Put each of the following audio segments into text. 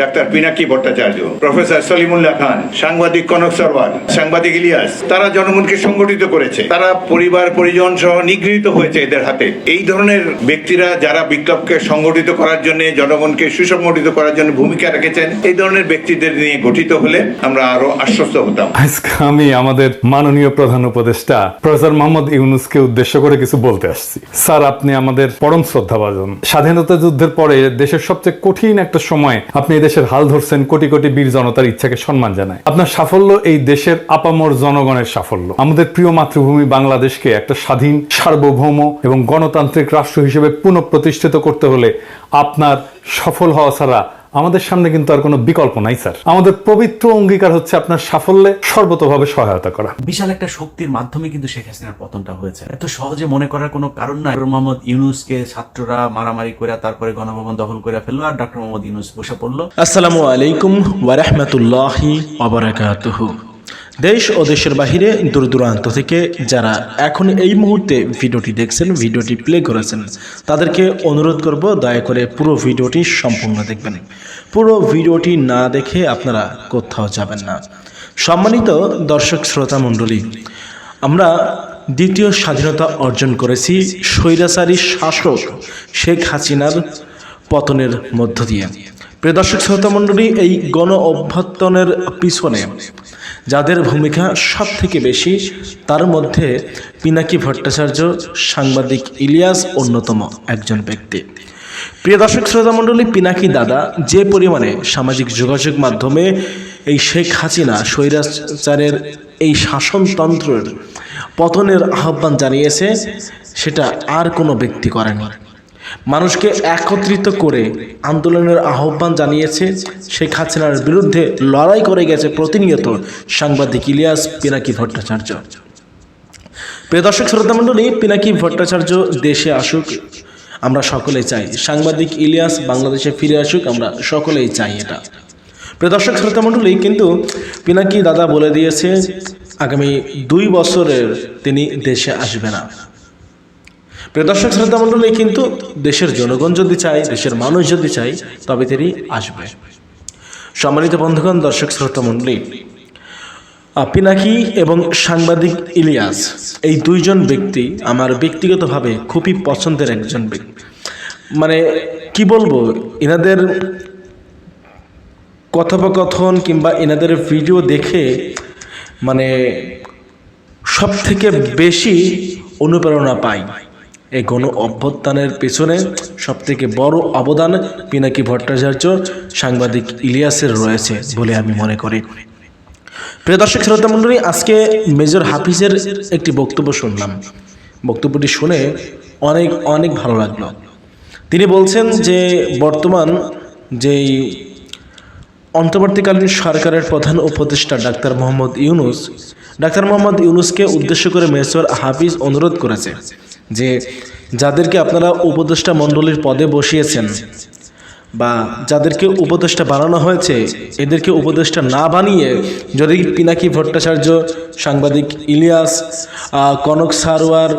Doctor Pinaki Bhattacharya, professor Salimullah Khan, সাংবাদিক কনক সরওয়ার সাংবাদিক ইলিয়াস, তারা জনগণকে সংগঠিত করেছে। তারা পরিবার, পরিজন সহ নিগৃহীত হয়েছে এদের হাতে। এই ধরনের ব্যক্তিরা যারা বিপ্লবকে সংগঠিত করার জন্য, জনগণকে সুসংগঠিত করার জন্য ভূমিকা রেখেছেন, এই ধরনের ব্যক্তিদের নিয়ে গঠিত হলে আমরা আরও আশ্বস্ত হতাম। আজকে আমি আমাদের মাননীয় প্রধান উপদেষ্টা, প্রফেসর মোহাম্মদ ইউনুসকে উদ্দেশ্য করে কিছু বলতে আসছি। স্যার, আপনি আমাদের পরম শ্রদ্ধাভাজন। স্বাধীনতা যুদ্ধের পরে দেশের সবচেয়ে কঠিন একটা সময় আপনি দেশের হাল ধরছেন কোটি কোটি বীর জনতার ইচ্ছাকে সম্মান জানায়। আপনার সাফল্য এই দেশের আপামর জনগণের সাফল্য। আমাদের প্রিয় মাতৃভূমি বাংলাদেশকে একটা স্বাধীন, সার্বভৌম এবং গণতান্ত্রিক রাষ্ট্র হিসেবে পুনঃপ্রতিষ্ঠিত করতে হলে আপনার সফল হওয়া ছাড়া আমাদের সামনে কিন্তু আর কোনো বিকল্প নাই স্যার। আমাদের পবিত্র অঙ্গীকার হচ্ছে আপনার সাফল্যে সর্বতভাবে সহায়তা করা। বিশাল একটা শক্তির মাধ্যমে কিন্তু শেখ হাসিনার পতনটা হয়েছে। এত সহজে মনে করার কোনো কারণ নাই। মোহাম্মদ ইউনুসকে ছাত্ররা মারামারি করে তারপরে গণভবন দখল করে ফেলল আর ডক্টর মোহাম্মদ ইউনুস বসে পড়ল। আসসালামু আলাইকুম ওয়ারাহমাতুল্লাহি অবরাকাতুহু দেশ ও দেশের বাহিরে দূর দূরান্ত থেকে যারা এখন এই মুহূর্তে ভিডিওটি দেখছেন, ভিডিওটি প্লে করেছেন, তাদেরকে অনুরোধ করব দয়া করে পুরো ভিডিওটি সম্পূর্ণ দেখবেন। পুরো ভিডিওটি না দেখে আপনারা কোথাও যাবেন না। সম্মানিত দর্শক শ্রোতা মণ্ডলী, আমরা দ্বিতীয় স্বাধীনতা অর্জন করেছি স্বৈরাচারী শাসক শেখ হাসিনার পতনের মধ্য দিয়ে। প্রিয় দর্শক, শ্রোতা মণ্ডলী, এই গণ অভ্যর্থনের পিছনে যাদের ভূমিকা সব থেকে বেশি, তার মধ্যে পিনাকি ভট্টাচার্য, সাংবাদিক ইলিয়াস অন্যতম একজন ব্যক্তি। প্রিয় দর্শক, শ্রোতা মণ্ডলী, পিনাকি দাদা যে পরিমাণে সামাজিক যোগাযোগ মাধ্যমে এই শেখ হাসিনা স্বৈরাচারের এই শাসনতন্ত্রের পতনের আহ্বান জানিয়েছে, সেটা আর কোনো ব্যক্তি করেনি। মানুষকে একত্রিত করে আন্দোলনের আহ্বান জানিয়েছে শেখ হাসিনার বিরুদ্ধে লড়াই করে গেছে প্রতিনিয়ত সাংবাদিক ইলিয়াস পিনাকি ভট্টাচার্য। প্রিয় দর্শক, শ্রোতা মণ্ডলী, পিনাকি ভট্টাচার্য দেশে আসুক, আমরা সকলেই চাই। সাংবাদিক ইলিয়াস বাংলাদেশে ফিরে আসুক, আমরা সকলেই চাই এটা। প্রিয় দর্শক, শ্রোতা মণ্ডলী, কিন্তু পিনাকি দাদা বলে দিয়েছে, আগামী দুই বছরের তিনি দেশে আসবে না। প্রিয় দর্শক মণ্ডলী কিন্তু দেশের জনগণ যদি চায়, দেশের মানুষ যদি চায়, তবে তিনি আসবে। সম্মানিত বন্ধুগণ, দর্শক শ্রোতা মণ্ডলী পিনাকি এবং সাংবাদিক ইলিয়াস, এই দুইজন ব্যক্তি আমার ব্যক্তিগতভাবে খুবই পছন্দের একজন ব্যক্তি। মানে কি বলব এনাদের কথোপকথন কিংবা এনাদের ভিডিও দেখে মানে সব থেকে বেশি অনুপ্রেরণা পাই। এই গণ অভ্যুত্থানের পেছনে সবথেকে বড় অবদান পিনাকি ভট্টাচার্য সাংবাদিক ইলিয়াসের রয়েছে বলে আমি মনে করি। প্রিয় দর্শক, শ্রোতা মণ্ডলী, আজকে মেজর হাফিজের একটি বক্তব্য শুনলাম। বক্তব্যটি শুনে অনেক অনেক ভালো লাগল। তিনি বলছেন যে, বর্তমান যেই অন্তর্বর্তীকালীন সরকারের প্রধান উপদেষ্টা ডাক্তার মোহাম্মদ ইউনুস, ডাক্তার মোহাম্মদ ইউনুসকে উদ্দেশ্য করে মেজর হাফিজ অনুরোধ করেছে। যে যাদেরকে আপনারা উপদেষ্টা মণ্ডলীর পদে বসিয়েছেন বা যাদেরকে উপদেষ্টা বানানো হয়েছে, এদেরকে উপদেষ্টা না বানিয়ে যদি পিনাকি ভট্টাচার্য, সাংবাদিক ইলিয়াস কনক সারোয়ার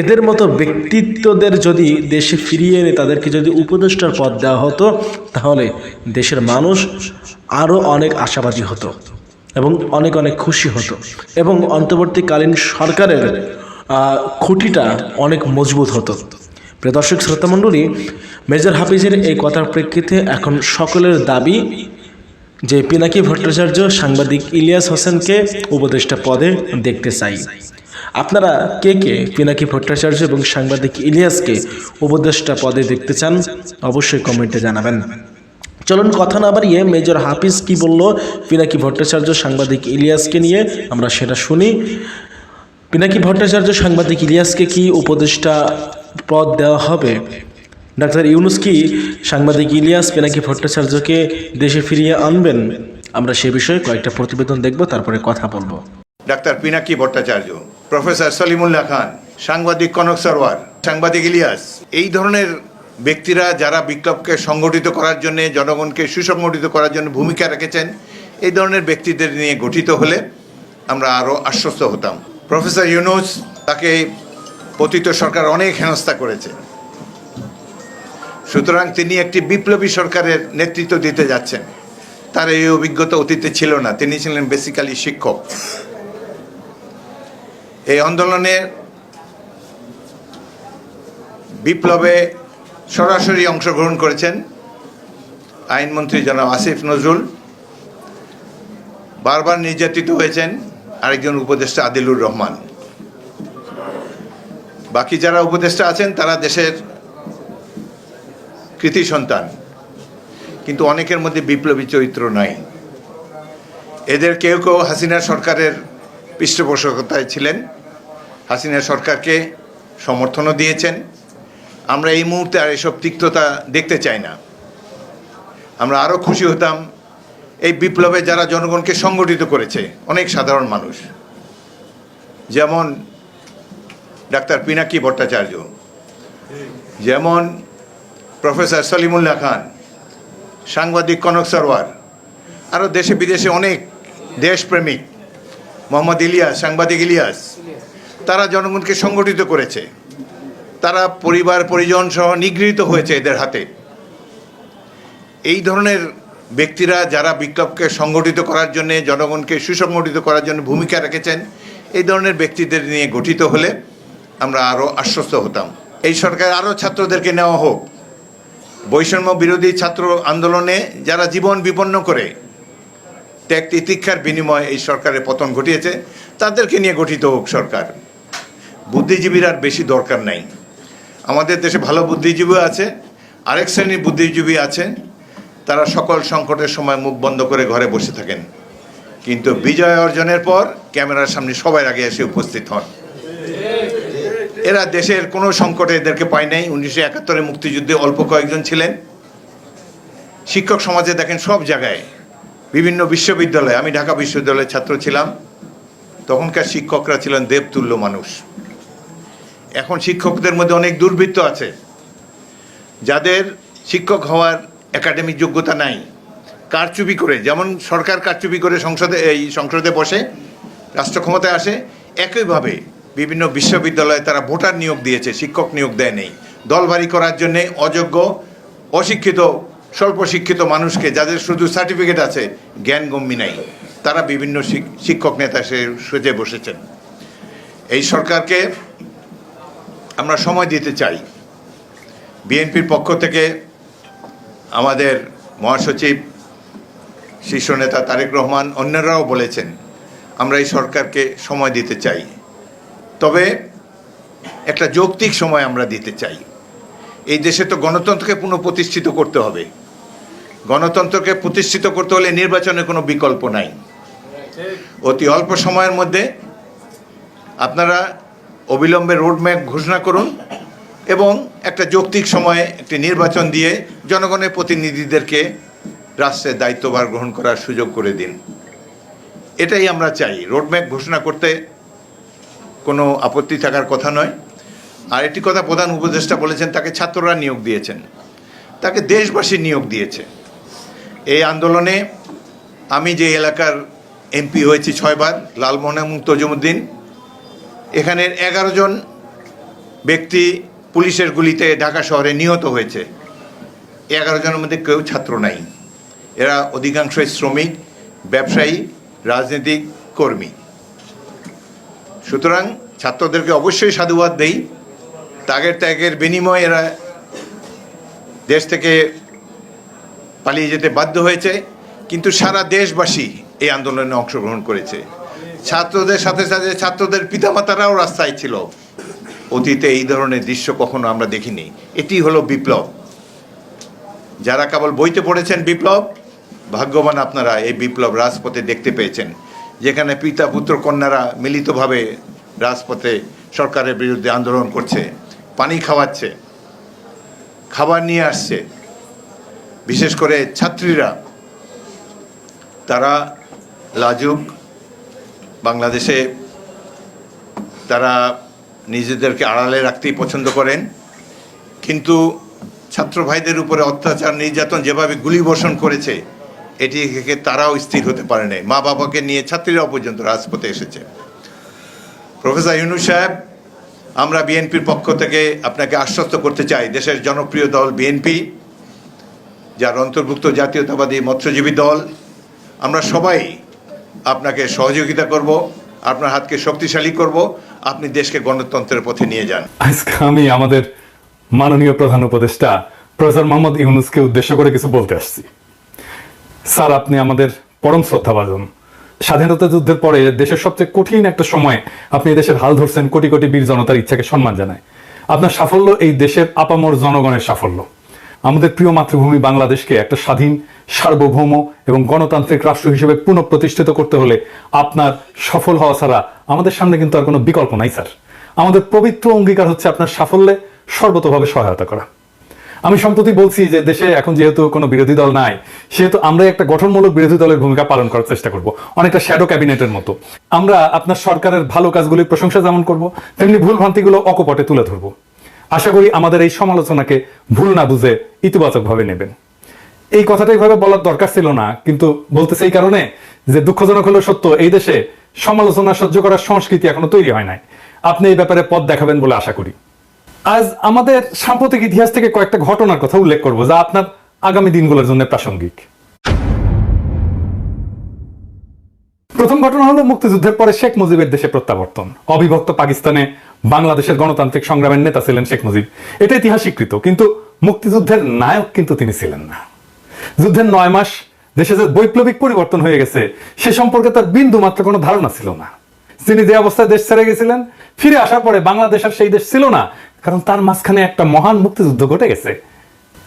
এদের মতো ব্যক্তিত্বদের যদি দেশে ফিরিয়ে এনে তাদেরকে যদি উপদেষ্টার পদ দেওয়া হতো, তাহলে দেশের মানুষ আরও অনেক আশাবাদী হতো এবং অনেক অনেক খুশি হতো এবং অন্তর্বর্তীকালীন সরকারের খুঁটিটা অনেক মজবুত হতো। প্রিয় দর্শক শ্রোতামণ্ডলী মেজর হাফিজের এই কথার প্রেক্ষিতে এখন সকলের দাবি যে পিনাকি ভট্টাচার্য সাংবাদিক ইলিয়াস হোসেনকে উপদেষ্টা পদে দেখতে চাই। আপনারা কে কে পিনাকি ভট্টাচার্য এবং সাংবাদিক ইলিয়াসকে উপদেষ্টা পদে দেখতে চান, অবশ্যই কমেন্টে জানাবেন। চলুন কথা না বাড়িয়ে মেজর হাফিজ কি বলল পিনাকি ভট্টাচার্য সাংবাদিক ইলিয়াসকে নিয়ে, আমরা সেটা শুনি। পিনাকি ভট্টাচার্য সাংবাদিক ইলিয়াসকে কি উপদেষ্টা পদ দেওয়া হবে? ডাক্তার ইউনুস কি সাংবাদিক ইলিয়াস পিনাকি ভট্টাচার্যকে দেশে ফিরিয়ে আনবেন? আমরা সে বিষয়ে কয়েকটা প্রতিবেদন দেখব, তারপরে কথা বলব। ডাক্তার পিনাকি ভট্টাচার্য, প্রফেসর সলিমুল্লাহ খান, সাংবাদিক কনক সরওয়ার, সাংবাদিক ইলিয়াস, এই ধরনের ব্যক্তিরা যারা বিপ্লবকে সংগঠিত করার জন্য, জনগণকে সুসংগঠিত করার জন্য ভূমিকা রেখেছেন, এই ধরনের ব্যক্তিদের নিয়ে গঠিত হলে আমরা আরও আশ্বস্ত হতাম। প্রফেসর ইউনুস তাকে পতিত সরকার অনেক হেনস্থা করেছে। সুতরাং তিনি একটি বিপ্লবী সরকারের নেতৃত্ব দিতে যাচ্ছেন। তার এই অভিজ্ঞতা অতীতে ছিল না। তিনি ছিলেন বেসিক্যালি শিক্ষক। এই আন্দোলনে বিপ্লবে সরাসরি অংশগ্রহণ করেছেন আইনমন্ত্রী জনাব আসিফ নজরুল। বারবার নির্যাতিত হয়েছেন। আরেকজন উপদেষ্টা আদিলুর রহমান। বাকি যারা উপদেষ্টা আছেন, তারা দেশের কৃতি সন্তান। কিন্তু অনেকের মধ্যে বিপ্লবী চরিত্র নাই। এদের কেউ কেউ হাসিনা সরকারের পৃষ্ঠপোষকতায় ছিলেন। হাসিনা সরকারকে সমর্থনও দিয়েছেন। আমরা এই মুহূর্তে আর এসব তিক্ততা দেখতে চাই না। আমরা আরও খুশি হতাম এই বিপ্লবে যারা জনগণকে সংগঠিত করেছে, অনেক সাধারণ মানুষ। যেমন ডাক্তার পিনাকি ভট্টাচার্য, যেমন প্রফেসর সলিমুল্লাহ খান, সাংবাদিক কনক সরওয়ার, আরও দেশে বিদেশে অনেক দেশপ্রেমিক, মোহাম্মদ ইলিয়াস, সাংবাদিক ইলিয়াস, তারা জনগণকে সংগঠিত করেছে। তারা পরিবার পরিজন সহ নিগৃহীত হয়েছে এদের হাতে। এই ধরনের ব্যক্তিরা যারা বিপ্লবকে সংগঠিত করার জন্য, জনগণকে সুসংগঠিত করার জন্য ভূমিকা রেখেছেন, এই ধরনের ব্যক্তিদের নিয়ে গঠিত হলে আমরা আরও আশ্বস্ত হতাম। এই সরকার আরও ছাত্রদেরকে নেওয়া হোক। বৈষম্য বিরোধী ছাত্র আন্দোলনে যারা জীবন বিপন্ন করে, ত্যাগ তিতিক্ষার বিনিময়ে এই সরকারের পতন ঘটিয়েছে, তাদেরকে নিয়ে গঠিত হোক সরকার। বুদ্ধিজীবীর আর বেশি দরকার নাই। আমাদের দেশে ভালো বুদ্ধিজীবী আছে, আরেক শ্রেণির বুদ্ধিজীবী আছে তারা সকল সংকটের সময় মুখ বন্ধ করে ঘরে বসে থাকেন। কিন্তু বিজয় অর্জনের পর ক্যামেরার সামনে সবার আগে এসে উপস্থিত হন। এরা দেশের কোনো সংকটে এদেরকে পায় নাই। উনিশশো একাত্তরে মুক্তিযুদ্ধে অল্প কয়েকজন ছিলেন। শিক্ষক সমাজে দেখেন সব জায়গায় বিভিন্ন বিশ্ববিদ্যালয়ে, আমি ঢাকা বিশ্ববিদ্যালয়ের ছাত্র ছিলাম। তখনকার শিক্ষকরা ছিলেন দেবতুল্য মানুষ। এখন শিক্ষকদের মধ্যে অনেক দুর্বৃত্ত আছে। যাদের শিক্ষক হওয়ার একাডেমিক যোগ্যতা নাই। কারচুপি করে, যেমন সরকার কারচুপি করে সংসদে, এই সংসদে বসে রাষ্ট্র ক্ষমতায় আসে, একইভাবে বিভিন্ন বিশ্ববিদ্যালয়ে তারা ভোটার নিয়োগ দিয়েছে, শিক্ষক নিয়োগ দেয় নেই। দলবাড়ি করার জন্যে অযোগ্য, অশিক্ষিত স্বল্প শিক্ষিত মানুষকে, যাদের শুধু সার্টিফিকেট আছে, জ্ঞানগম্যী নাই। তারা বিভিন্ন শিক্ষক নেতা সে, সেজে বসেছেন। এই সরকারকে আমরা সময় দিতে চাই। বিএনপির পক্ষ থেকে আমাদের মহাসচিব, শীর্ষ নেতা তারেক রহমান, অন্যরাও বলেছেন, আমরা এই সরকারকে সময় দিতে চাই। তবে একটা যৌক্তিক সময় আমরা দিতে চাই। এই দেশে তো গণতন্ত্রকে পুনঃপ্রতিষ্ঠিত করতে হবে। গণতন্ত্রকে প্রতিষ্ঠিত করতে হলে নির্বাচনের কোনো বিকল্প নাই। অতি অল্প সময়ের মধ্যে আপনারা অবিলম্বে রোডম্যাপ ঘোষণা করুন এবং একটা যৌক্তিক সময়ে একটি নির্বাচন দিয়ে জনগণের প্রতিনিধিদেরকে রাষ্ট্রের দায়িত্বভার গ্রহণ করার সুযোগ করে দিন। এটাই আমরা চাই। রোডম্যাপ ঘোষণা করতে কোনো আপত্তি থাকার কথা নয়। আর একটি কথা প্রধান উপদেষ্টা বলেছেন, তাকে ছাত্ররা নিয়োগ দিয়েছেন। তাকে দেশবাসী নিয়োগ দিয়েছে। এই আন্দোলনে আমি যে এলাকার এমপি হয়েছি ছয়বার, লালমোহন এবং তজুমুদ্দিন। এখানের এগারো জন ব্যক্তি পুলিশের গুলিতে ঢাকা শহরে নিহত হয়েছে। এগারো জনের মধ্যে কেউ ছাত্র নাই। এরা অধিকাংশই শ্রমিক, ব্যবসায়ী, রাজনৈতিক, কর্মী। সুতরাং ছাত্রদেরকে অবশ্যই সাধুবাদ দেই। ত্যাগের ত্যাগের বিনিময়ে এরা দেশ থেকে পালিয়ে যেতে বাধ্য হয়েছে। কিন্তু সারা দেশবাসী এই আন্দোলনে অংশগ্রহণ করেছে। ছাত্রদের সাথে সাথে ছাত্রদের পিতামাতারাও রাস্তায় ছিল। অতীতে এই ধরনের দৃশ্য কখনো আমরা দেখিনি। এটি হলো বিপ্লব। যারা কেবল বইতে পড়েছেন বিপ্লব, ভাগ্যবান আপনারা এই বিপ্লব রাজপথে দেখতে পেয়েছেন, যেখানে পিতা, পুত্র, কন্যারা মিলিতভাবে রাজপথে সরকারের বিরুদ্ধে আন্দোলন করছে, পানি খাওয়াচ্ছে, খাবার নিয়ে আসছে। বিশেষ করে ছাত্রীরা, তারা লাজুক, বাংলাদেশে তারা নিজেদেরকে আড়ালে রাখতেই পছন্দ করেন, কিন্তু ছাত্র ভাইদের উপরে অত্যাচার, নির্যাতন যেভাবে গুলিবর্ষণ করেছে, এটি তারাও স্থির হতে পারে নাই। মা বাবাকে নিয়ে ছাত্রীরাও পর্যন্ত রাজপথে এসেছে। প্রফেসর ইউনুস সাহেব, আমরা বিএনপির পক্ষ থেকে আপনাকে আশ্বস্ত করতে চাই, দেশের জনপ্রিয় দল বিএনপি, যার অন্তর্ভুক্ত জাতীয়তাবাদী মৎস্যজীবী দল। আমরা সবাই আপনাকে সহযোগিতা করব, আপনার হাতকে শক্তিশালী করব, আপনি দেশকে গণতন্ত্রের পথে নিয়ে যান। আজকে আমি আমাদের মাননীয় প্রধান উপদেষ্টা প্রফেসর মোহাম্মদ ইউনুসকে উদ্দেশ্য করে কিছু বলতে আসছি। স্যার, আপনি আমাদের পরম শ্রদ্ধাভাজন। স্বাধীনতা যুদ্ধের পরে দেশের সবচেয়ে কঠিন একটা সময় আপনি দেশের হাল ধরছেন কোটি কোটি বীর জনতার ইচ্ছাকে সম্মান জানায়। আপনার সাফল্য এই দেশের আপামর জনগণের সাফল্য। আমাদের প্রিয় মাতৃভূমি বাংলাদেশকে একটা স্বাধীন, সার্বভৌম এবং গণতান্ত্রিক রাষ্ট্র হিসেবে পুনঃপ্রতিষ্ঠিত করতে হলে আপনার সফল হওয়া ছাড়া আমাদের সামনে কিন্তু আর কোনো বিকল্প নাই, স্যার। আমাদের পবিত্র অঙ্গীকার হচ্ছে আপনার সাফল্যে সর্বতভাবে সহায়তা করা। আমি সম্প্রতি বলছি যে দেশে এখন যেহেতু কোনো বিরোধী দল নাই, সেহেতু আমরা একটা গঠনমূলক বিরোধী দলের ভূমিকা পালন করার চেষ্টা করব। অনেকটা শ্যাডো ক্যাবিনেটের মতো। আমরা আপনার সরকারের ভালো কাজগুলির প্রশংসা যেমন করব, তেমনি ভুল ভ্রান্তিগুলো অকপটে তুলে ধরব। আশা করি আমাদের এই সমালোচনাকে ভুল না বুঝে ইতিবাচকভাবে নেবেন। এই কথাটা এইভাবে বলার দরকার ছিল না, কিন্তু বলতেছে এই কারণে যে দুঃখজনক হলো সত্য, এই দেশে সমালোচনা সহ্য করার সংস্কৃতি এখনও তৈরি হয় নাই। আপনি এই ব্যাপারে পথ দেখাবেন বলে আশা করি। আজ আমাদের সাম্প্রতিক ইতিহাস থেকে কয়েকটা ঘটনার কথা উল্লেখ করব যা আপনার আগামী দিনগুলোর জন্য প্রাসঙ্গিক। প্রথম ঘটনা হলো মুক্তিযুদ্ধের পরে শেখ মুজিবের দেশে প্রত্যাবর্তন। অবিভক্ত পাকিস্তানে বাংলাদেশের গণতান্ত্রিক সংগ্রামের নেতা ছিলেন শেখ মুজিব। এটা ইতিহাস স্বীকৃত কিন্তু মুক্তিযুদ্ধের নায়ক কিন্তু তিনি ছিলেন না। যুদ্ধের নয় মাস দেশে যে বৈপ্লবিক পরিবর্তন হয়ে গেছে, সে সম্পর্কে তার বিন্দু মাত্র কোনো ধারণা ছিল না। তিনি যে অবস্থায় দেশ ছেড়ে গেছিলেন, ফিরে আসার পরে বাংলাদেশ আর সেই দেশ ছিল না কারণ তার মাঝখানে একটা মহান মুক্তিযুদ্ধ ঘটে গেছে।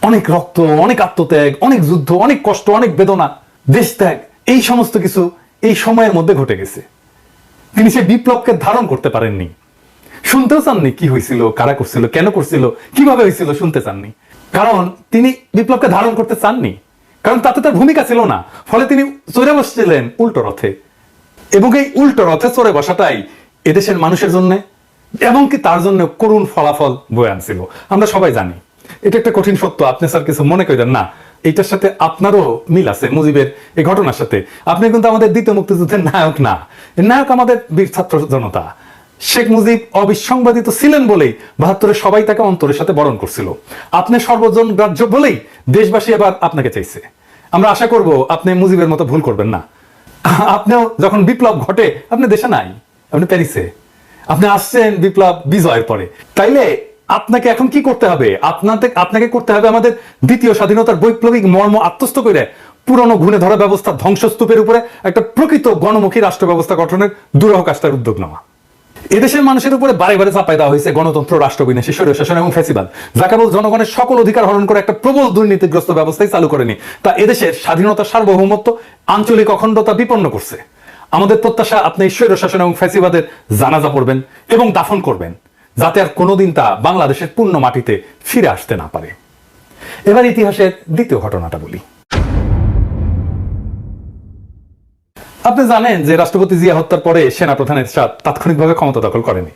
অনেক রক্ত, অনেক আত্মত্যাগ, অনেক যুদ্ধ, অনেক কষ্ট, অনেক বেদনা দেশ ত্যাগ এই সমস্ত কিছু এই সময়ের মধ্যে ঘটে গেছে। তিনি সে বিপ্লবকে ধারণ করতে পারেননি। শুনতেও চাননি কি হয়েছিল, কারা করছিল, কেন করছিল, কীভাবে হয়েছিল শুনতে চাননি। কারণ তিনি বিপ্লবকে ধারণ করতে চাননি। কারণ তাতে তার ভূমিকা ছিল না। ফলে তিনি চড়ে বসছিলেন উল্টো রথে। এবং এই উল্টো রথে চড়ে বসাটাই এদেশের মানুষের জন্য এবং কি তার জন্য করুণ ফলাফল বয়ে আনছিল। আমরা সবাই জানি। এটা একটা কঠিন সত্য। আপনি স্যার কিছু মনে করেন না। এইটার সাথে আপনারও মিল আছে মুজিবের এই ঘটনার সাথে। আপনি কিন্তু আমাদের দ্বিতীয় মুক্তিযুদ্ধের নায়ক না। নায়ক আমাদের বীর ছাত্র জনতা। শেখ মুজিব অবিসংবাদিত ছিলেন বলেই বাহাত্তরে সবাই তাকে অন্তরের সাথে বরণ করছিল। আপনি সর্বজন গ্রাহ্য বলেই দেশবাসী এবার আপনাকে চাইছে। আমরা আশা করব আপনি মুজিবের মতো ভুল করবেন না। আপনিও যখন বিপ্লব ঘটে, আপনি দেশে নাই, আপনি প্যারিসে। আপনি আসছেন বিপ্লব বিজয়ের পরে। তাইলে আপনাকে এখন কি করতে হবে? আপনাদের আপনাকে করতে হবে আমাদের দ্বিতীয় স্বাধীনতার বৈপ্লবিক মর্ম আত্মস্থ করে পুরনো ঘুণে ধরা ব্যবস্থা ধ্বংসস্তূপের উপরে একটা প্রকৃত গণমুখী রাষ্ট্র ব্যবস্থা গঠনের দুরহ কাজটার উদ্যোগ নেওয়া। এদেশের মানুষের উপরে বারে বারে চাপাই দেওয়া হয়েছে গণতন্ত্র রাষ্ট্রবিনাশী স্বৈর শাসন এবং ফেসিবাদ। যা কেবল জনগণের সকল অধিকার হরণ করে একটা প্রবল দুর্নীতিগ্রস্ত ব্যবস্থাই চালু করেনি। তা এদেশের স্বাধীনতা সার্বভৌমত্ব আঞ্চলিক অখণ্ডতা বিপন্ন করছে। আমাদের প্রত্যাশা, আপনি স্বৈর শাসন এবং ফেসিবাদের জানাজা পড়বেন এবং দাফন করবেন, যাতে আর কোনোদিন তা বাংলাদেশের পূর্ণ মাটিতে ফিরে আসতে না পারে। এবার ইতিহাসের দ্বিতীয় ঘটনাটা বলি। আপনি জানেন যে রাষ্ট্রপতি জিয়া হত্যার পরে সেনা প্রধানের সাথ তাৎক্ষণিকভাবে ক্ষমতা দখল করেনি।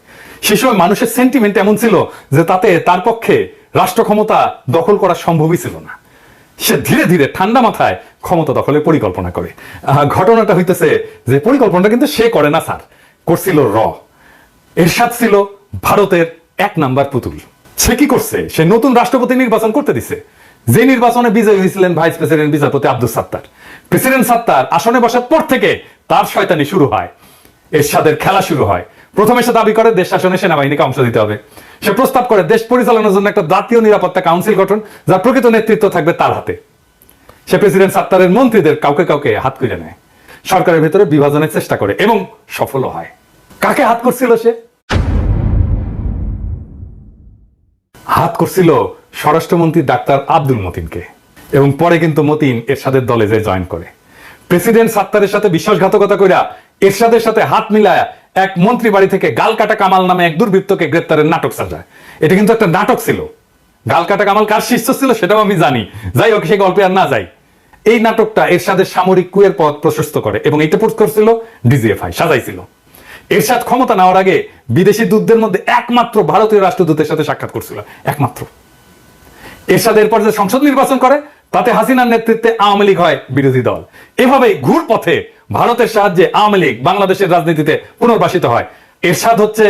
সে সময় মানুষের সেন্টিমেন্ট এমন ছিল যে তাতে তার পক্ষে রাষ্ট্র ক্ষমতা দখল করা সম্ভবই ছিল না। সে ধীরে ধীরে ঠান্ডা মাথায় ক্ষমতা দখলের পরিকল্পনা করে। ঘটনাটা হইতেছে যে পরিকল্পনাটা কিন্তু সে করে না, স্যার। করছিল র। এরশাদ ছিল ভারতের এক নাম্বার পুতুল। সে কি করছে? সে নতুন রাষ্ট্রপতি নির্বাচন করতে দিছে। যে নির্বাচনে বিজয়ী হয়েছিলেন ভাইস প্রেসিডেন্ট বিচারপতি আব্দুল সাত্তার। প্রেসিডেন্ট সাত্তার আসনে বসার পর থেকে তার শয়তানি শুরু হয়। এরশাদের খেলা শুরু হয়। প্রথমে সে দাবি করে, দেশ শাসনে সেনাবাহিনীকে অংশ দিতে হবে। সে প্রস্তাব করে, দেশ পরিচালনার জন্য একটা জাতীয় নিরাপত্তা কাউন্সিল গঠন যার প্রকৃত নেতৃত্ব থাকবে তার হাতে। সে প্রেসিডেন্ট সাত্তারের মন্ত্রীদের কাউকে কাউকে হাত করে নেয়। সরকারের ভেতরে বিভাজনের চেষ্টা করে এবং সফলও হয়। কাকে হাত করছিল সে? হাত করছিল স্বরাষ্ট্রমন্ত্রী ডাক্তার আব্দুল মতিনকে এবং পরে কিন্তু মতিন এরশাদের দলে যে জয়েন করে। প্রেসিডেন্ট সাত্তারের সাথে বিশ্বাসঘাতকতা কইরা এরশাদের সাথে হাত মিলায়া এক মন্ত্রী বাড়ি থেকে গালকাটা কামাল নামে এক দুর্বৃত্তকে গ্রেপ্তারের নাটক সাজায়। এটা কিন্তু একটা নাটক ছিল। গালকাটা কামাল কার শিষ্য ছিল সেটাও আমি জানি। যাই হোক, সে গল্পে আর না যাই। এই নাটকটা এরশাদের সামরিক কুয়ের পথ প্রশস্ত করে এবং এটা পোস্ট করছিল ডিজিএফআই, সাজাইছিল। এরশাদ ক্ষমতা নেওয়ার আগে বিদেশি দূতদের মধ্যে একমাত্র ভারতীয় রাষ্ট্রদূতের সাথে সাক্ষাৎ করছিল, একমাত্র। এরশাদ এরপর যে সংসদ নির্বাচন করে, তাতে হাসিনার নেতৃত্বে আওয়ামী লীগ হয় বিরোধী দল। এভাবে ঘুর পথে ভারতের সাহায্যে আওয়ামী লীগ বাংলাদেশের রাজনীতিতে পুনর্বাসিত হয়। এরশাদ হচ্ছে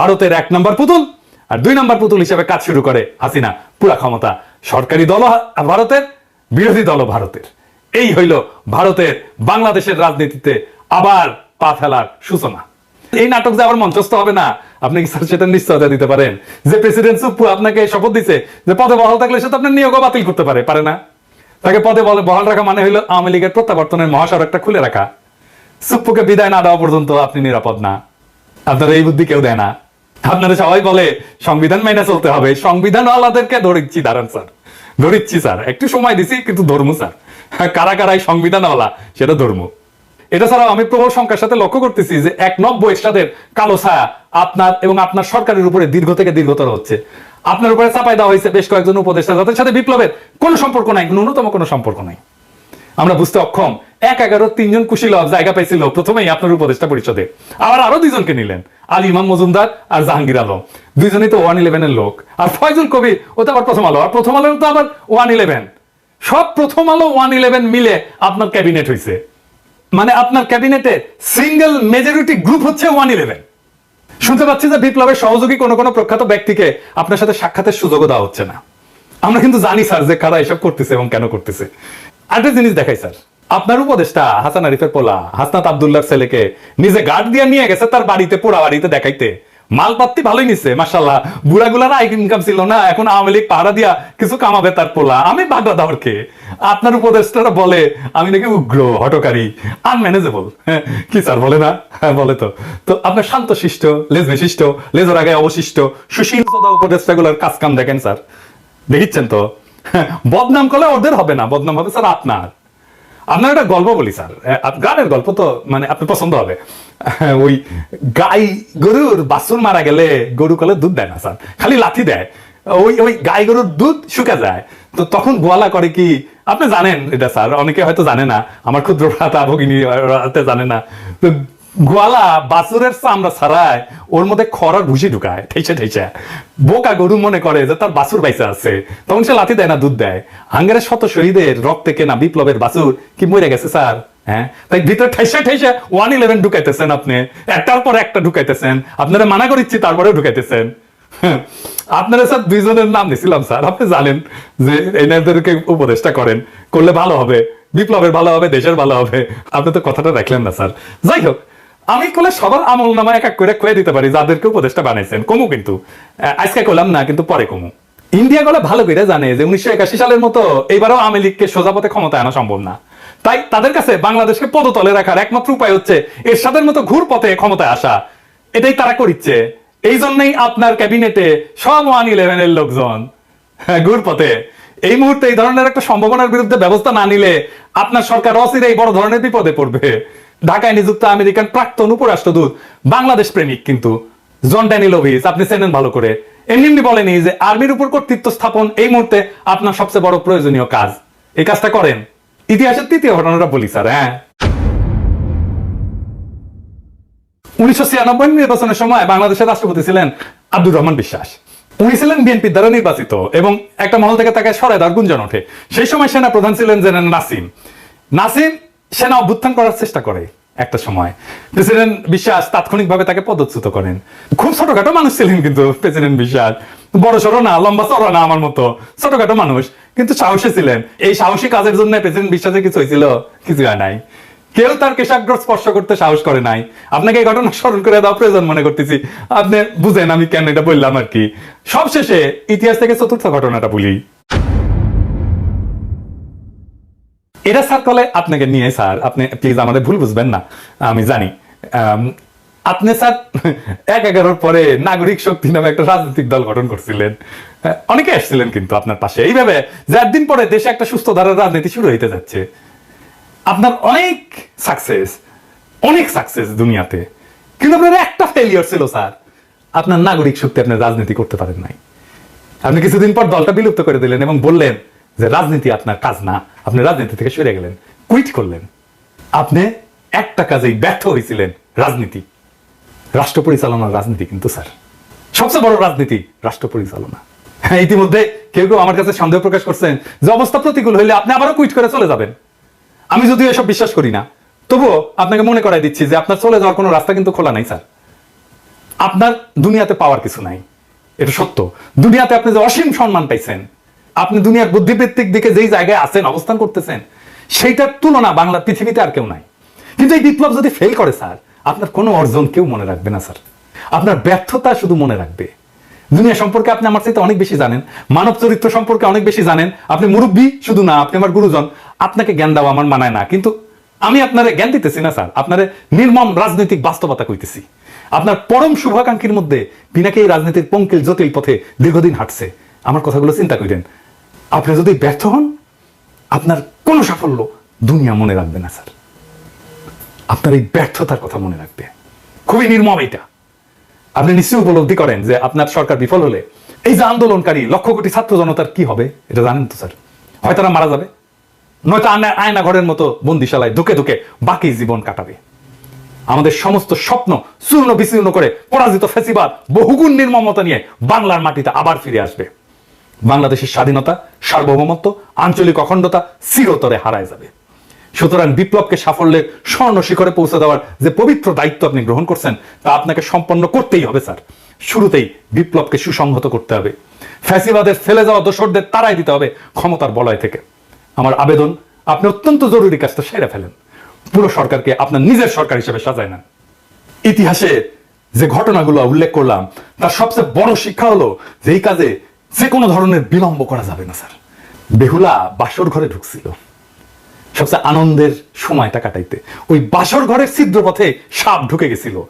ভারতের এক নম্বর পুতুল আর দুই নম্বর পুতুল হিসেবে কাজ শুরু করে হাসিনা। পুরা ক্ষমতা সরকারি দল ভারতের, বিরোধী দল ভারতের। এই হইল ভারতের বাংলাদেশের রাজনীতিতে আবার পা ফেলার সূচনা। এই নাটক যে আবার মঞ্চস্থ হবে না, আপনি কি স্যার সেটা নিশ্চয়তা দিতে পারেন? যে প্রেসিডেন্ট সুপ্পু আপনাকে শপথ দিছে যে পদে বহাল থাকলে সে তো আপনার নিয়োগও বাতিল করতে পারে পারে না। তাকে পদে বলে বহাল রাখা মানে হইল আওয়ামী লীগের প্রত্যাবর্তনের মহাসড়কটা খুলে রাখা। সুপ্পুকে বিদায় না দেওয়া পর্যন্ত আপনি নিরাপদ না। আপনার এই বুদ্ধি কেউ দেয় না। আপনারা সবাই বলে, সংবিধান মেনে চলতে হবে। সংবিধান আলাদেরকে ধরিচ্ছি, দাঁড়ান স্যার। ধরিচ্ছি স্যার। একটু সময় দিছি, কিন্তু ধর্ম স্যার। কারা কারাই সংবিধান আলা সেটা ধর্ম। এটা ছাড়াও আমি প্রবল সংখ্যার সাথে লক্ষ্য করতেছি যে এক নব্য এরশাদের কালো ছায়া আপনার এবং আপনার সরকারের উপরে দীর্ঘ থেকে দীর্ঘতর হচ্ছে। আপনার উপরে চাপাই দেওয়া হয়েছে বেশ কয়েকজন উপদেষ্টা, যাদের সাথে বিপ্লবের কোনো সম্পর্ক নাই, ন্যূনতম কোনো সম্পর্ক নাই। আমরা বুঝতে অক্ষম, এক এগারো তিনজন কুশীলভ জায়গা পাইছিল, প্রথমেই আপনার উপদেষ্টা পরিষদে। আবার আরও দুইজনকে নিলেন, আলী ইমাম মজুমদার আর জাহাঙ্গীর আলম। দুইজনই তো ওয়ান ইলেভেনের লোক। আর ফয়জুল কবির, ও তো আবার প্রথম আলো, আর প্রথম আলো তো আবার ওয়ান ইলেভেন। সব প্রথম আলো ওয়ান ইলেভেন মিলে আপনার ক্যাবিনেট হয়েছে মানে আপনার ক্যাবিনেটে সিঙ্গেল মেজরিটি গ্রুপ হচ্ছে ওয়ান ইলেভেন শুনতে পাচ্ছি যে বিপ্লবের সহযোগী কোনো কোনো প্রখ্যাত ব্যক্তিকে আপনার সাথে সাক্ষাতের সুযোগও দেওয়া হচ্ছে না। আমরা কিন্তু জানি, স্যার, যে কারা এসব করতেছে এবং কেন করতেছে। আরেকটা জিনিস দেখাই, স্যার। আপনার উপদেষ্টা হাসান আরিফের পোলা হাসনাত আবদুল্লার ছেলেকে নিজে গার্ড দিয়ে নিয়ে গেছে তার বাড়িতে, পোড়া বাড়িতে দেখাইতে। মালপাত্তি ভালোই নিচ্ছে মাসাল্লাহ বুড়াগুলার আই ইনকাম ছিল না, এখন আওয়ামী লীগ পাহারা দিয়া কিছু কামাবে তার পোলা। আমি বাগদা দাওয়ারকে আপনার উপদেষ্টারা বলে, আমি নাকি উগ্র হটকারী আনম্যানেজেবল কি স্যার বলে না? হ্যাঁ বলে তো। তো আপনার শান্ত শিষ্ট লেজ বিশিষ্ট লেজের আগে অবশিষ্ট, সুশীল সদা উপদেষ্টাগুলোর কাজ কাম দেখেন স্যার। দেখিচ্ছেন তো? বদনাম করলে ওদের হবে না, বদনাম হবে স্যার আপনার। আপনার একটা গল্প বলি, স্যার। গানের গল্প তো মানে আপনার পছন্দ হবে। ওই গাই গরুর বাসন মারা গেলে গরু কলে দুধ দেয় না, স্যার। খালি লাথি দেয়। ওই ওই গাই গরুর দুধ শুকা যায়। তো তখন গোয়ালা করে কি, আপনি জানেন এটা, স্যার? অনেকে হয়তো জানে না। আমার ক্ষুদ্র ভ্রাতা ভগিনী জানে না। তো গোয়ালা বাছুরের চামড়া ছাড়ায় ওর মধ্যে খড়ার ভুসি ঢুকায়। ঠেসে ঠেসে বোকা গরু মনে করে যে তার বাছুর বাইসে আছে। তখন সে লাথি দেয় না দুধ দেয়। হাঙ্গারের শত শহীদের রক্তে কেনা বিপ্লবের বাছুর কি মরে গেছে স্যার? হ্যাঁ? তাই ভিতরে ঠেসে ঠেসে ওয়ান ইলেভেন ঢুকাইতেছেন আপনি। একটার পর একটা ঢুকাইতেছেন। আপনারা মানা করিচ্ছি তারপরেও ঢুকাইতেছেন। হ্যাঁ, আপনারা স্যার দুইজনের নাম দিছিলাম স্যার। আপনি জানেন যে এনাদেরকে উপদেষ্টা করেন। করলে ভালো হবে। বিপ্লবের ভালো হবে দেশের ভালো হবে। আপনি তো কথাটা রাখলেন না স্যার। যাই হোক আমি করলে সবার আমল নামা এক এক করে খুঁয়ে দিতে পারি যাদেরকে উপদেষ্টা বানাইছেন। কমু কিন্তু। আজকে করলাম না কিন্তু পরে কমু। ইন্ডিয়া গলে ভালো করে জানে যে উনিশশো একাশি সালের মতো এইবারও আওয়ামী লীগকে সোজা পথে ক্ষমতা আনা সম্ভব না। তাই তাদের কাছে বাংলাদেশকে পদতলে রাখার একমাত্র উপায় হচ্ছে এরশাদের মতো ঘুর পথে ক্ষমতায় আসা। এটাই তারা করিচ্ছে। এই জন্যই আপনার ক্যাবিনেটে সব ওয়ান ইলেভেনের লোকজন হ্যাঁ, ঘুর পথে। এই মুহূর্তে এই ধরনের একটা সম্ভাবনার বিরুদ্ধে ব্যবস্থা না নিলে আপনার সরকার অচিরেই বড় ধরনের বিপদে পড়বে। ঢাকায় নিযুক্ত আমেরিকান প্রাক্তন উপরাষ্ট্রদূত, বাংলাদেশ প্রেমিক কিন্তু। জন ড্যানিলোভিস আপনি চেনেন ভালো করে। এমনি এমনি বলেনি যে আর্মির উপর কর্তৃত্ব স্থাপন এই মুহূর্তে আপনার সবচেয়ে বড় প্রয়োজনীয় কাজ। এই কাজটা করেন। ইতিহাসের তৃতীয় ঘটনাটা বলি, স্যার হ্যাঁ। উনিশশো ছিয়ানব্বই নির্বাচনের সময় বাংলাদেশের রাষ্ট্রপতি ছিলেন আব্দুর রহমান বিশ্বাস। উনি ছিলেন বিএনপির দ্বারা নির্বাচিত এবং একটা মহল থেকে তাকে সরাই দেওয়ার গুঞ্জন ওঠে। সেই সময় সেনা প্রধান ছিলেন জেনারেল নাসিম। নাসিম সেনা অভ্যুত্থান করার চেষ্টা করে একটা সময়। প্রেসিডেন্ট বিশ্বাস তাৎক্ষণিকভাবে তাকে পদচ্যুত করেন। খুব ছোটখাটো মানুষ ছিলেন কিন্তু প্রেসিডেন্ট বিশ্বাস। বড় সড়ো না, লম্বা চড়ো না আমার মতো। ছোটখাটো মানুষ, কিন্তু সাহসী ছিলেন। এই সাহসী কাজের জন্য প্রেসিডেন্ট বিশ্বাসের কিছু হয়েছিল কিছু হয় নাই। কেউ তার কেশাগ্র স্পর্শ করতে সাহস করে নাই। আপনাকে এই ঘটনা স্মরণ করে দেওয়া প্রয়োজন মনে করতেছি। আপনি বুঝেন আমি কেন এটা বললাম আর কি। সবশেষে ইতিহাস থেকে চতুর্থ ঘটনাটা বলি। এটা স্যার কলে আপনাকে নিয়ে স্যার। আপনি প্লিজ আমাদের ভুল বুঝবেন না। আমি জানি। আপনি স্যার এক এগারোর পরে নাগরিক শক্তি নামে একটা রাজনৈতিক দল গঠন করছিলেন। অনেকে আসছিলেন কিন্তু আপনার পাশে। এইভাবে যে একদিন পরে দেশে একটা সুস্থ ধারার রাজনীতি শুরু হইতে যাচ্ছে। আপনার অনেক সাকসেস অনেক সাকসেস দুনিয়াতে। কিন্তু আপনার একটা ফেলিয়ার ছিল স্যার। আপনার নাগরিক শক্তি আপনার রাজনীতি করতে পারেন নাই। আপনি কিছুদিন পর দলটা বিলুপ্ত করে দিলেন এবং বললেন যে রাজনীতি আপনার কাজ না। আপনি রাজনীতি থেকে সরে গেলেন কুইট করলেন। আপনি একটা কাজেই ব্যর্থ হয়েছিলেন রাজনীতি। রাষ্ট্র পরিচালনার রাজনীতি কিন্তু, স্যার। সবচেয়ে বড় রাজনীতি রাষ্ট্র পরিচালনা। হ্যাঁ ইতিমধ্যে কেউ কেউ আমার কাছে সন্দেহ প্রকাশ করছেন যে অবস্থা প্রতিকূল হইলে আপনি আবারও কুইট করে চলে যাবেন। আমি যদিও এসব বিশ্বাস করি না, তবুও আপনাকে মনে করাই দিচ্ছি যে আপনার চলে যাওয়ার কোনো রাস্তা কিন্তু খোলা নাই, স্যার। আপনার দুনিয়াতে পাওয়ার কিছু নাই, এটা সত্য। দুনিয়াতে আপনি যে অসীম সম্মান পাইছেন আপনি দুনিয়ার বুদ্ধিবৃত্তিক দিকে যেই জায়গায় আছেন, অবস্থান করতেছেন, সেইটার তুলনা বাংলা পৃথিবীতে আর কেউ নাই। কিন্তু এই বিপ্লব যদি ফেল করে, স্যার, আপনার কোনো অর্জন কেউ মনে রাখবে না, স্যার। আপনার ব্যর্থতা শুধু মনে রাখবে। দুনিয়া সম্পর্কে আপনি আমার চাইতে অনেক বেশি জানেন, মানব চরিত্র সম্পর্কে অনেক বেশি জানেন। আপনি মুরব্বী শুধু না, আপনি আমার গুরুজন, আপনাকে জ্ঞান দেওয়া আমার মানায় না। কিন্তু আমি আপনারে জ্ঞান দিতেছি না, স্যার। আপনারে নির্মম রাজনৈতিক বাস্তবতা কইতেছি। আপনার পরম শুভাকাঙ্ক্ষীর মধ্যে পিনাকে এই রাজনীতির পঙ্কিল জটিল পথে দীর্ঘদিন হাঁটছে। আমার কথাগুলো চিন্তা করেন আপনি যদি ব্যর্থ হন, আপনার কোনো সাফল্য দুনিয়া মনে রাখবে না, স্যার। আপনার এই ব্যর্থতার কথা মনে রাখবে। খুবই নির্মম এটা। আপনি নিশ্চয়ই উপলব্ধি করেন যে আপনার সরকার বিফল হলে এই যে আন্দোলনকারী লক্ষ কোটি ছাত্র জনতার কি হবে, এটা জানেন তো, স্যার। হয় তারা মারা যাবে, নয়তো আয়না আয়না ঘরের মতো বন্দিশালায় ধুকে ধুকে বাকি জীবন কাটাবে। আমাদের সমস্ত স্বপ্ন চূর্ণ বিচূর্ণ করে পরাজিত ফেসিবাদ, বহুগুণ নির্মমতা নিয়ে বাংলার মাটিতে আবার ফিরে আসবে। বাংলাদেশের স্বাধীনতা, সার্বভৌমত্ব, আঞ্চলিক অখণ্ডতা চিরতরে হারায় যাবে। সুতরাং বিপ্লবকে সাফল্যের স্বর্ণ শিখরে পৌঁছে দেওয়ার যে পবিত্র দায়িত্ব আপনি গ্রহণ করছেন, তা আপনাকে সম্পন্ন করতেই হবে, স্যার। শুরুতেই বিপ্লবকে সুসংহত করতে হবে। ফ্যাসিবাদের ফেলে যাওয়া দোসরদের তারাই দিতে হবে ক্ষমতার বলয় থেকে। আমার আবেদন, আপনি অত্যন্ত জরুরি কাজটা সেরে ফেলেন। পুরো সরকারকে আপনার নিজের সরকার হিসেবে সাজায় নেন। ইতিহাসে যে ঘটনাগুলো উল্লেখ করলাম, তার সবচেয়ে বড় শিক্ষা হলো যে এই কাজে যে কোনো ধরনের বিলম্ব করা যাবে না, স্যার। বেহুলা বাসর ঘরে ঢুকছিল। সবচেয়ে আনন্দের সময়টা কাটাইতে। ওই বাসর ঘরের ছিদ্রপথে সাপ ঢুকে গেছিল।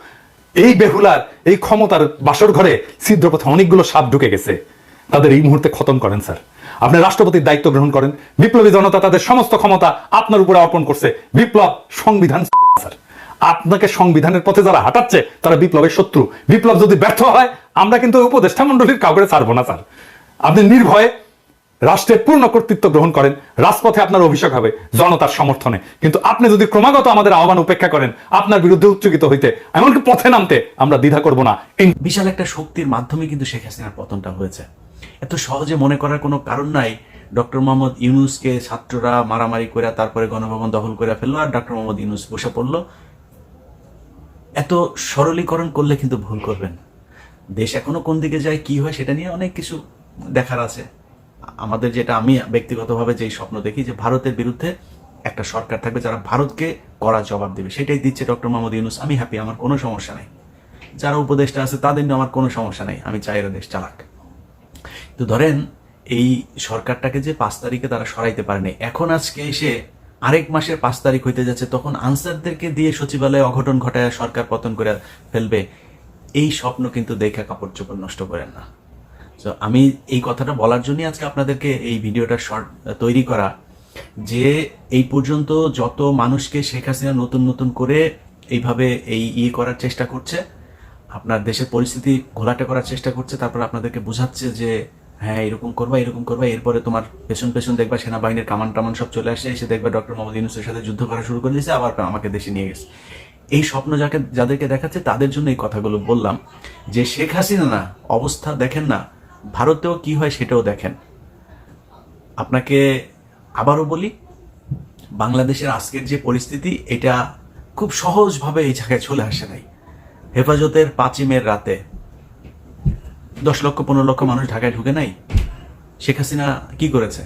এই বেহুলার এই ক্ষমতার বাসর ঘরে ছিদ্রপথে অনেকগুলো সাপ ঢুকে গেছে। তাদের এই মুহূর্তে খতম করেন, স্যার। আপনি রাষ্ট্রপতির দায়িত্ব গ্রহণ করেন। বিপ্লবী জনতা তাদের সমস্ত ক্ষমতা আপনার উপরে অর্পণ করছে। বিপ্লব সংবিধান স্যার। আপনাকে সংবিধানের পথে যারা হাঁটাচ্ছে, তারা বিপ্লবের শত্রু। বিপ্লব যদি ব্যর্থ হয়, আমরা কিন্তু উপদেষ্টা মন্ডলীর কাউকে ছাড়বো না, স্যার। আপনি নির্ভয়ে রাষ্ট্রের পূর্ণ কর্তৃত্ব গ্রহণ করেন, রাজপথে আপনার অভিষেক হবে, জনতার সমর্থনে। কিন্তু আপনি যদি ক্রমাগত আমাদের আহ্বান উপেক্ষা করেন, আপনার বিরুদ্ধে উচ্চকিত হইতে, এমনকি পথে নামতে, আমরা দ্বিধা করব না। বিশাল একটা শক্তির মাধ্যমে কিন্তু শেখ হাসিনার পতনটা হয়েছে। এত সহজে মনে করার কোনো কারণ নাই, ডক্টর মোহাম্মদ ইউনুসকে ছাত্ররা মারামারি করে, তারপরে গণভবন দখল করে ফেলল, আর ডক্টর মোহাম্মদ ইউনুস বসে পড়ল। এত সরলীকরণ করলে কিন্তু ভুল করবেন। দেশ এখনও কোন দিকে যায়, কি হয় সেটা নিয়ে অনেক কিছু দেখার আছে। আমাদের যেটা আমি ব্যক্তিগতভাবে যেই স্বপ্ন দেখি যে ভারতের বিরুদ্ধে একটা সরকার থাকবে যারা ভারতকে কড়া জবাব দেবে। সেটাই দিচ্ছে ডক্টর মোহাম্মদ ইউনুস। আমি হ্যাপি আমার কোনো সমস্যা নাই। যারা উপদেষ্টা আছে তাদের নিয়ে আমার কোনো সমস্যা নাই। আমি চাই এরা দেশ চালাক। তো ধরেন, এই সরকারটাকে যে পাঁচ তারিখে তারা সরাইতে পারেনি, এখন আজকে এসে আরেক মাসের পাঁচ তারিখ হইতে যাচ্ছে, তখন আনসারদেরকে দিয়ে সচিবালয়ে অঘটন ঘটায় সরকার পতন করে ফেলবে, এই স্বপ্ন কিন্তু দেখে কাপড় চোপড় নষ্ট করেন না। তো আমি এই কথাটা বলার জন্যই আজকে আপনাদেরকে এই ভিডিওটা শর্ট তৈরি করা যে এই পর্যন্ত যত মানুষকে শেখ হাসিনা নতুন নতুন করে এইভাবে এই ইয়ে করার চেষ্টা করছে, আপনার দেশের পরিস্থিতি ঘোলাটে করার চেষ্টা করছে, তারপর আপনাদেরকে বোঝাচ্ছে যে হ্যাঁ এরকম করবা এরকম করবা, এরপরে তোমার পেছন পেছন দেখবা সেনাবাহিনীর কামান টামান সব চলে আসে, এসে দেখবা ডক্টর মোহাম্মদ ইউনুসের সাথে যুদ্ধ করা শুরু করে দিয়েছে, আবার আমাকে দেশে নিয়ে গেছে। এই স্বপ্ন যাকে, যাদেরকে দেখাচ্ছে, তাদের জন্য এই কথাগুলো বললাম যে শেখ হাসিনা না, অবস্থা দেখেন না ভারতেও কি হয় সেটাও দেখেন। আপনাকে আবারও বলি, বাংলাদেশের আজকের যে পরিস্থিতি, এটা খুব সহজভাবে এই জায়গায় চলে আসে নাই। হেফাজতের পাঁচিমের রাতে দশ লক্ষ, পনেরো লক্ষ মানুষ ঢাকায় ঢুকে নাই। শেখ হাসিনা কি করেছে?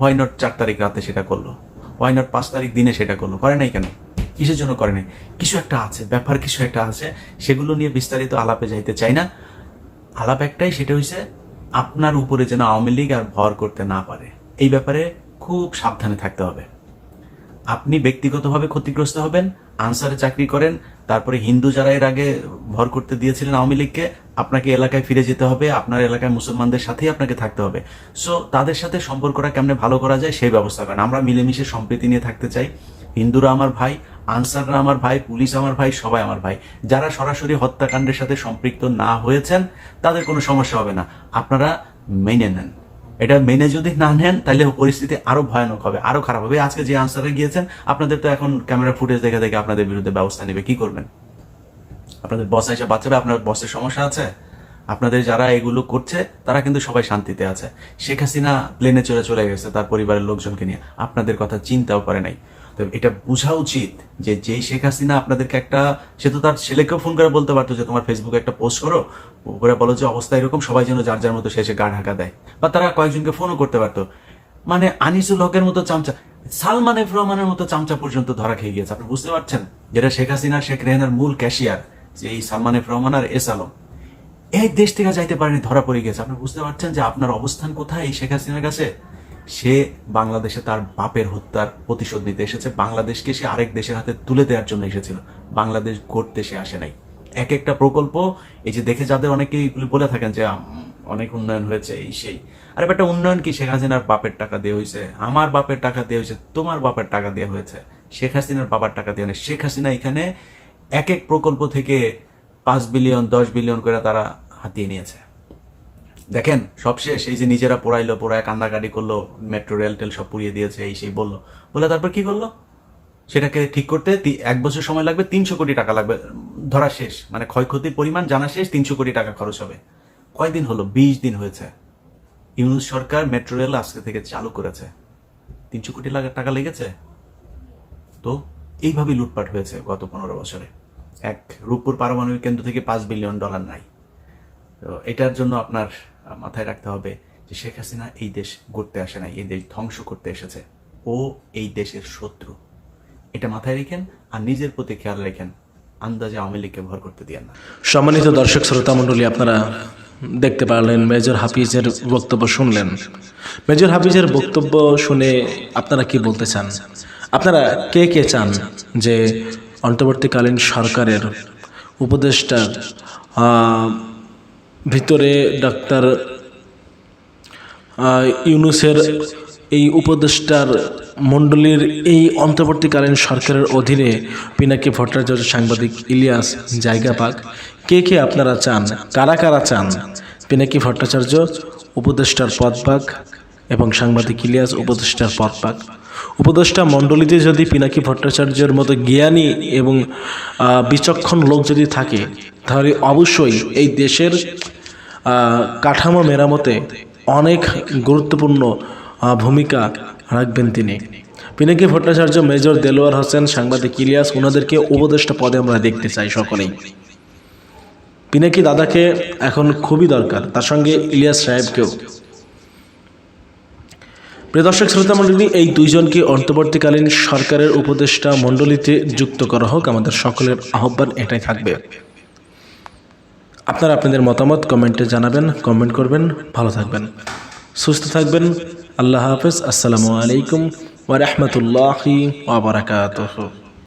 হোয়াই নট চার তারিখ রাতে সেটা করল। হোয়াই নট পাঁচ তারিখ দিনে সেটা করল। করে নাই কেন? কিসের জন্য করে নাই? কিছু একটা আছে, ব্যাপার কিছু একটা আছে, সেগুলো নিয়ে বিস্তারিত আলাপে যাইতে চাই না। আলাপ একটাই, সেটা হচ্ছে আপনার উপরে যেন আওয়ামী লীগ আর ভর করতে না পারে। এই ব্যাপারে খুব সাবধানে থাকতে হবে। আপনি ব্যক্তিগতভাবে ক্ষতিগ্রস্ত হবেন, আনসারে চাকরি করেন, তারপরে হিন্দু যারা এর আগে ভর করতে দিয়েছিলেন আওয়ামী লীগকে, আপনাকে এলাকায় ফিরে যেতে হবে, আপনার এলাকায় মুসলমানদের সাথেই আপনাকে থাকতে হবে। সো তাদের সাথে সম্পর্কটা কেমনে ভালো করা যায়, সেই ব্যবস্থা করেন। আমরা মিলেমিশে সম্প্রীতি নিয়ে থাকতে চাই। হিন্দুরা আমার ভাই আনসাররা আমার ভাই, পুলিশ আমার ভাই, সবাই আমার ভাই। যারা সরাসরি হত্যাকাণ্ডের সাথে সম্পৃক্ত না হয়েছেন, তাদের কোনো সমস্যা হবে না। আপনারা মেনে নেন। এটা মেনে যদি না নেন, তাহলে পরিস্থিতি আরও ভয়ানক হবে, আরও খারাপ হবে। আজকে যে আনসারে গিয়েছেন, আপনাদের তো এখন ক্যামেরা ফুটেজ দেখে দেখে আপনাদের বিরুদ্ধে ব্যবস্থা নেবে। কি করবেন? আপনাদের বস এসে বাঁচাবে আপনার বসের সমস্যা আছে? আপনাদের যারা এগুলো করছে, তারা কিন্তু সবাই শান্তিতে আছে। শেখ হাসিনা প্লেনে চলে চলে গেছে তার পরিবারের লোকজনকে নিয়ে। আপনাদের কথা চিন্তাও করে নাই। তো এটা বোঝা উচিত যে যেই শেখ হাসিনা আপনাদেরকে একটা, সে তো তার ছেলেকেও ফোন করে বলতে পারতো যে তোমার ফেসবুকে একটা পোস্ট করো করে বলো যে অবস্থা এরকম, সবাই যেন যার যার মতো শেষে গা ঢাকা দেয়। বা তারা কয়েকজনকে ফোনও করতে পারতো। মানে আনিসুল হকের মতো চামচা, সালমান এফ রহমানের মতো চামচা পর্যন্ত ধরা খেয়ে গিয়েছে। আপনি বুঝতে পারছেন? যেটা শেখ হাসিনা, শেখ রেহানার মূল ক্যাশিয়ার যে এই সালমান এফ রহমান আর এস আলম। এই দেশ থেকে যাইতে পারেনি, ধরা পড়ে গেছে আপনি বুঝতে পারছেন যে আপনার অবস্থান কোথায় এই শেখ হাসিনার কাছে? সে বাংলাদেশে তার বাপের হত্যার প্রতিশোধ নিতে এসেছে। বাংলাদেশকে সে আরেক দেশের হাতে তুলে দেওয়ার জন্য এসেছিল। বাংলাদেশ গড়তে সে আসে নাই। এক একটা প্রকল্প, এই যে দেখে যাদের অনেকেই বলে থাকেন যে অনেক উন্নয়ন হয়েছে, এই সেই। আর একটা উন্নয়ন কি? শেখ হাসিনার বাপের টাকা দিয়ে হয়েছে আমার বাপের টাকা দিয়ে হয়েছে তোমার বাপের টাকা দিয়ে হয়েছে। শেখ হাসিনার বাবার টাকা দিয়ে। হয়নি। শেখ হাসিনা এখানে এক এক প্রকল্প থেকে পাঁচ বিলিয়ন, দশ বিলিয়ন করে তারা হাতিয়ে নিয়েছে। দেখেন, সব শেষ। এই যে নিজেরা পোড়াইলো, পোড়ায় কান্দাকাটি করল, মেট্রো, রেল টেল সব পুড়িয়ে দিয়েছে, এই সেই বলল। বলে তারপর কি করল? সেটাকে ঠিক করতে এক বছর সময় লাগবে, তিনশো কোটি টাকা লাগবে। ধরা শেষ। মানে ক্ষয়ক্ষতির পরিমাণ জানা শেষ, তিনশো কোটি টাকা খরচ হবে। কয়দিন হলো? বিশ দিন হয়েছে। ইউনুস সরকার মেট্রো রেল আজকে থেকে চালু করেছে। তিনশো কোটি টাকা লেগেছে? তো এইভাবে লুটপাট হয়েছে গত পনেরো বছরে। এক রূপপুর পারমাণবিক কেন্দ্র থেকে পাঁচ বিলিয়ন ডলার নাই। তো এটার জন্য আপনার মাথায় রাখতে হবে যে শেখ হাসিনা এই দেশ গড়তে আসে নাই, এই দেশ ধ্বংস করতে এসেছে। ও এই দেশের শত্রু। এটা মাথায় রেখেন আর নিজের প্রতি খেয়াল রেখেন। আন্দাজে আওয়ামী লীগকে ভর করতে দিয়েন না। সম্মানিত দর্শক, শ্রোতা মণ্ডলী, আপনারা দেখতে পারলেন, মেজর হাফিজের বক্তব্য শুনলেন। মেজর হাফিজের বক্তব্য শুনে আপনারা কি বলতে চান? আপনারা কে কে চান যে অন্তর্বর্তীকালীন সরকারের উপদেষ্টার ভিতরে ডাক্তার ইউনুসের এই উপদেষ্টার মণ্ডলীর এই অন্তর্বর্তীকালীন সরকারের অধীনে পিনাকি ভট্টাচার্য সাংবাদিক ইলিয়াস জায়গা পাক কে কে আপনারা চান? কারা কারা চান? পিনাকি ভট্টাচার্য, উপদেষ্টার পদ পাক এবং সাংবাদিক ইলিয়াস উপদেষ্টার পদ পাক উপদেষ্টা মণ্ডলীতে যদি পিনাকি ভট্টাচার্যের মতো জ্ঞানী এবং বিচক্ষণ লোক যদি থাকে, তাহলে অবশ্যই এই দেশের কাঠামো মেরামতে অনেক গুরুত্বপূর্ণ ভূমিকা রাখবেন তিনি। পিনাকি ভট্টাচার্য, মেজর দেলোয়ার হোসেন, সাংবাদিক ইলিয়াস ওনাদেরকে উপদেষ্টা পদে আমরা দেখতে চাই সকলেই। পিনাকি দাদাকে এখন খুবই দরকার, তার সঙ্গে ইলিয়াস সাহেবকেও। প্রিয় দর্শক, শ্রোতা মণ্ডলী, এই দুইজনকে অন্তর্বর্তীকালীন সরকারের উপদেষ্টা মণ্ডলীতে যুক্ত করা হোক, আমাদের সকলের আহ্বান এটাই থাকবে। আপনারা আপনাদের মতামত কমেন্টে জানাবেন, কমেন্ট করবেন, ভালো থাকবেন। সুস্থ থাকবেন, আল্লাহ হাফেজ, আসসালামু আলাইকুম ওয়া রাহমাতুল্লাহি ওয়া বারাকাতুহু।